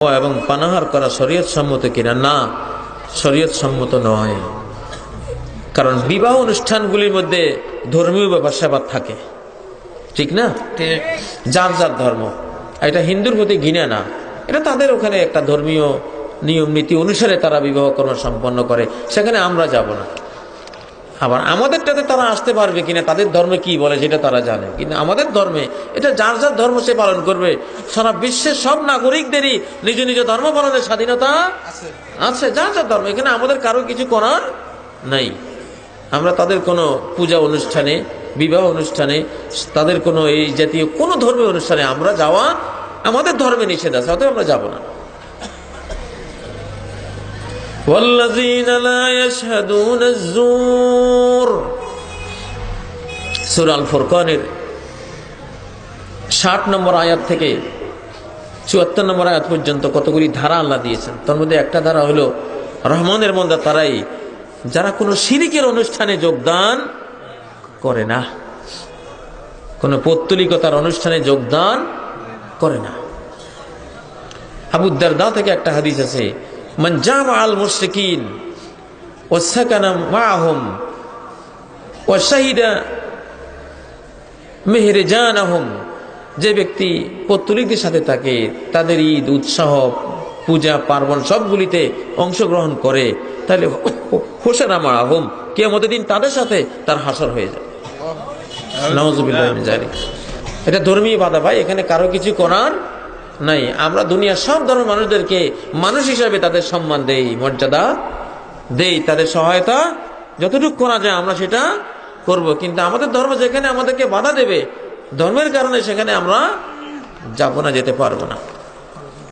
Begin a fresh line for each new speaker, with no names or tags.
এবং পানাহার করা শরীয়ত সম্মত কিনা? না শরীয়ত সম্মত নয়। কারণ বিবাহ অনুষ্ঠানগুলির মধ্যে ধর্মীয় ব্যাপার স্যাপার থাকে। ঠিক না? যার যার ধর্ম। এটা হিন্দুর প্রতি ঘৃণা না। এটা তাদের ওখানে একটা ধর্মীয় নিয়ম নীতি অনুসারে তারা বিবাহ কর্ম সম্পন্ন করে। সেখানে আমরা যাব না। আবার আমাদেরটাতে তারা আসতে পারবে কিনা তাদের ধর্মে কি বলে সেটা তারা জানে। কিন্তু আমাদের ধর্মে এটা যার যার ধর্ম সে পালন করবে। সারা বিশ্বের সব নাগরিকদেরই নিজ নিজ ধর্ম পালনের স্বাধীনতা আছে। যার যার ধর্ম। এখানে আমাদের কারও কিছু করার নাই। আমরা তাদের কোনো পূজা অনুষ্ঠানে বিবাহ অনুষ্ঠানে তাদের কোনো এই জাতীয় কোনো ধর্মীয় অনুষ্ঠানে আমরা যাওয়া আমাদের ধর্মে নিষেধ আছে অতএব আমরা যাব না। والذين لا يشهدون الزور সূরা আল ফুরকানের 60 নম্বর আয়াত থেকে চুয়াত্তর নম্বর আয়াত পর্যন্ত কতগুলি ধারা আল্লাহ দিয়েছেন তার মধ্যে একটা ধারা হলো রহমানের মধ্যে তারাই যারা কোনো শিরিকের অনুষ্ঠানে যোগদান করে না কোনো পৌত্তলিকতার অনুষ্ঠানে যোগদান করে না আবুদ্দারদা থেকে একটা হাদিস আছে মান জামা আল মুশরিকিন মাআহুম ওয়া শাহিদা মেহরেজানাহুম যে ব্যক্তি পত্তলিকদের সাথে থাকে তাদের ঈদ উৎসাহ পূজা পার্বণ সবগুলিতে অংশগ্রহণ করে তাহলে হোসেন আমার আহম কেমতের দিন তাদের সাথে তার হাসর হয়ে যায়। জানি এটা ধর্মীয় বাধা ভাই এখানে কারও কিছু করার নাই, আমরা দুনিয়ার সব ধরনের মানুষদেরকে মানুষ হিসাবে তাদের সম্মান দেই, মর্যাদা দেই, তাদের সহায়তা যতটুকু করা যায় আমরা সেটা করব। কিন্তু আমাদের ধর্ম যেখানে আমাদেরকে বাধা দেবে, ধর্মের কারণে সেখানে আমরা যাব না, যেতে পারব না।